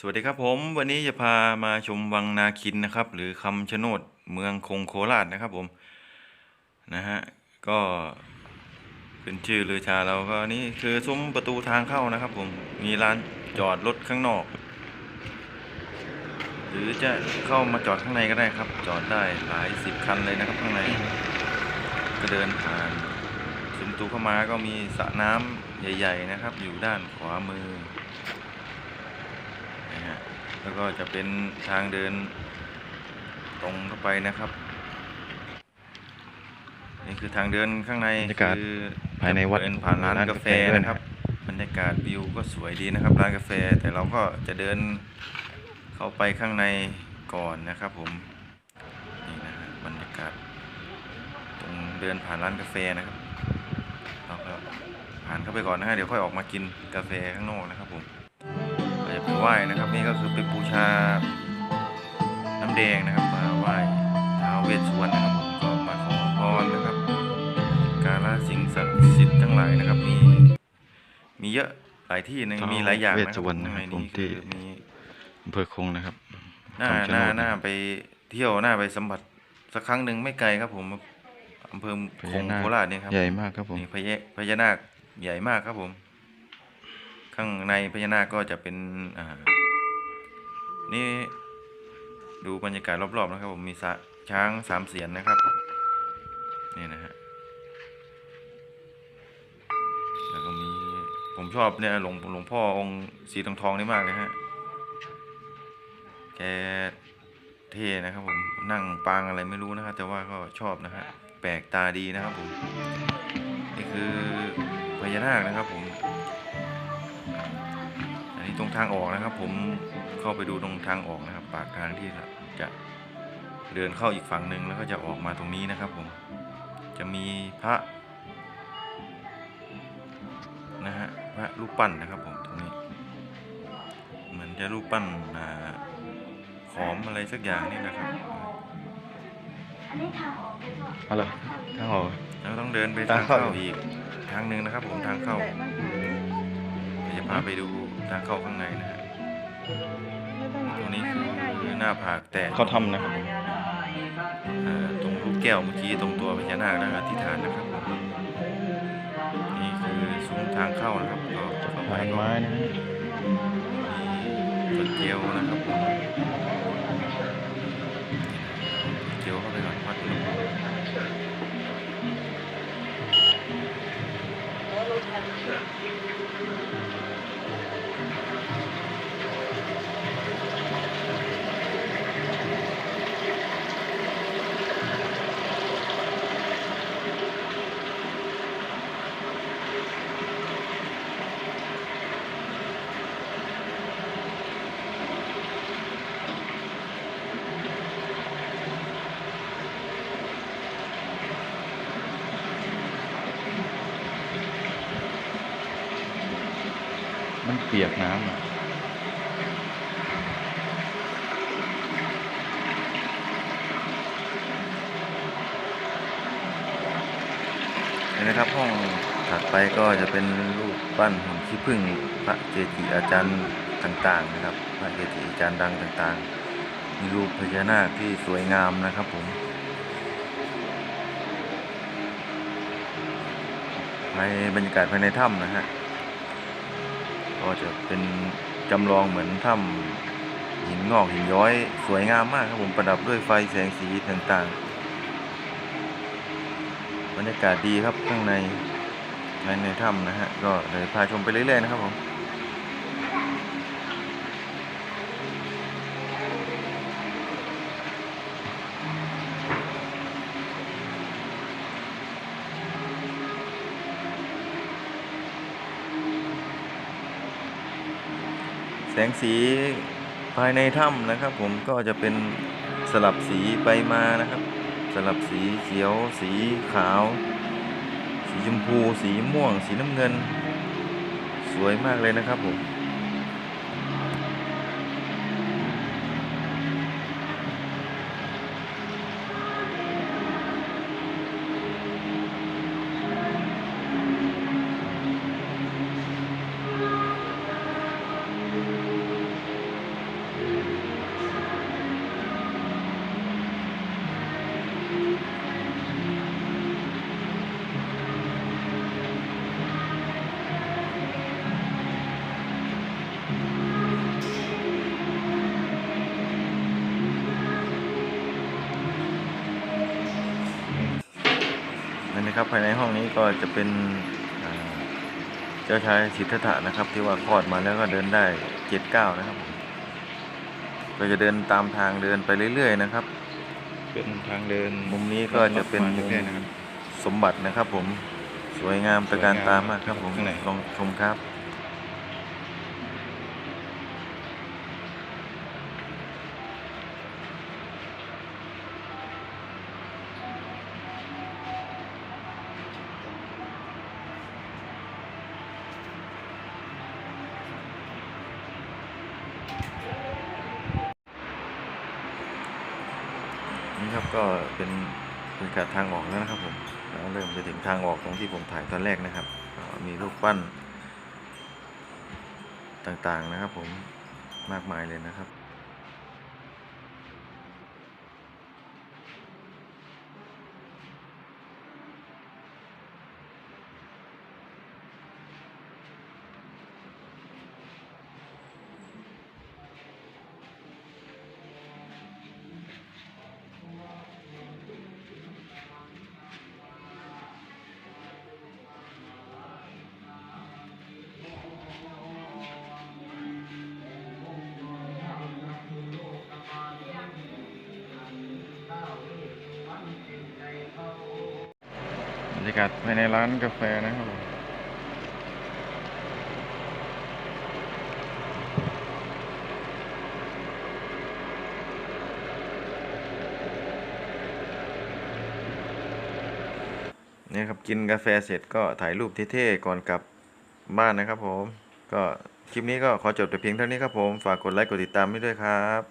สวัสดีครับผมวันนี้จะพามาชมวังนาคินนะครับ หรือคำชะโนดเมืองคงโคราชนะครับผมนะฮะก็ขึ้นชื่อลือชาเราก็นี่คือซุ้มประตูทางเข้านะครับ ผมมีร้านจอดรถข้างนอก หรือจะเข้ามาจอดข้างในก็ได้ครับ จอดได้หลายสิบคันเลยนะครับข้างใน ก็เดินผ่านซุ้มประตูเข้ามาก็มีสระน้ำใหญ่ ๆ นะครับ อยู่ด้านขวามือ นะฮะแล้วก็จะเป็นทางเดินตรงเข้าไปนะครับ นี่คือทางเดินข้างในบรรยากาศคือภายในวัดเดินผ่านร้านร้านกากาแฟแฟด้วยนะครับบรรยากาศวิวก็สวยดีนะครับ ร้านกาแฟแต่เราก็จะเดินเข้าไปข้างในก่อนนะครับผมนี่นะฮะบรรยากาศตรงเดินผ่านร้านกาแฟนะครับเราก็ผ่านเข้าไปก่อนนะฮะเดี๋ยวค่อยออกมากินกาแฟข้างนอกนะครับผมก็จะ ไปไหว้นะครับนี่ก็คือไปบูชาน้ำแดงนะครับมาไหว้ท้าวเวสสุวรรณนะครับผมก็มาขอพรนะครับ การละสิ่งศักดิ์สิทธิ์ทั้งหลายนะครับมีมีเยอะหลายที่นะท้าวมีหลายอย่างเวสนะคสุรับวรรณข้างในนะครับผมนี้ที่คือมีอำเภอคงนะครับหน้าคำชะหน้าโดหน้าไปเที่ยวหน้าไปสัมผัสสักครั้งหนึ่งไม่ไกลครับผมอำเภอพคญางนาคโคราชเนี่ยครับใหญ่มากครับผมนี่พญาพญานาคใหญ่มากครับผม ข้างในพญานาคก็จะเป็นอ่านี่ดูบรรยากาศรอบๆนะครับผมมีสะช้างสามเสียนนะครับนี่นะฮะแล้วก็มีผมชอบเนี่ยหลวงหลวงพ่อองค์สีทองทองนี่มากเลยฮะแกเท่นะครับผมนั่งปางอะไรไม่รู้นะครับแต่ว่าก็ชอบนะฮะแปลกตาดีนะครับผมนี่คือพญานาคนะครับผม นนี้ตรงทางออกนะครับ ผมเข้าไปดูตรงทางออกนะครับ ปากทางที่จะเดินเข้าอีกฝั่งหนึ่งแล้วก็จะออกมาตรงนี้นะครับ ผมจะมีพระนะฮะพระรูปปั้นนะครับ ผมตรงนี้ เหมือนจะรูปปั้นอ่าขอมอะไรสักอย่างนี่นะครับอันนี้ทางออกหรือเปล่าเอาเหรอทางออกแล้วต้องเดินไปทาทางงเข้าเข้าอีกทางหนึ่งนะครับ ผมทางเข้าเดี๋ยวจะพาไปดู ทางเข้าข้างในนะฮะตรงนี้คือหน้าผากแตกเขาทำนะครับผมเอ่อตรงลูกแก้วเมื่อกี้ตรงตัวพญานาคแล้วก็อธิษฐานนะครับผมนี่คือซุ้มทางเข้านะครับก็เข้าไปผ่านก็ไม้นะฮะมีต้นเจียวนะครับผมเจียวเข้าไปก่อนวัดอุณหภูมิ มันเปียกน้ำอะนี่นะครับห้องถัดไปก็จะเป็นรูปปั้นหุ่นขี้ผึ้งพระเกจิอาจารย์ต่างๆนะครับ พระเกจิอาจารย์ดังต่างๆ มีรูปพญานาคที่สวยงามนะครับผมในบรรยากาศภายในถ้ำนะฮะ ก็จะเป็นจำลองเหมือนถ้ำหินงอกหินย้อย สวยงามมากครับผมประดับด้วยไฟแสงสีต่างๆ บรรยากาศดีครับข้างในภายในถ้ำนะฮะก็เดี๋ยวพาชมไปเรื่อยๆนะครับผม แสงสีภายในถ้ำนะครับ ผมก็จะเป็นสลับสีไปมานะครับ สลับสีเขียว สีขาว สีชมพู สีม่วง สีน้ำเงิน สวยมากเลยนะครับผม ครับ ภายในห้องนี้ก็จะเป็นอ่าเจ้าชายสิทธัตถะนะครับ ที่ว่าคลอดมาแล้วก็เดินได้เจ็ดเก้านะครับผมก็จะเดินตามทางเดินไปเรื่อย ๆ นะครับ เป็นทางเดินมุมนี้ก็จะเป็นมามุมเรื่อยๆนะครับสมบัตินะครับ ผมสวยงามตระการตามากครับผมข้างในลองชมครับ ก็เป็นเป็นการทางออกแล้วนะครับผมแล้วเริ่มจะถึงทางออกตรงที่ผมถ่ายตอนแรกนะครับ มีรูปปั้นต่างๆนะครับผมมากมายเลยนะครับ รรยากาศภายในร้านกาแฟนะครับผมเนี่ยครับกินกาแฟเสร็จก็ถ่ายรูปเท่ๆก่อนกลับบ้านนะครับผม ก็คลิปนี้ก็ขอจบแต่เพียงเท่านี้ครับผม ฝากกดไลค์กดติดตามให้ด้วยครับ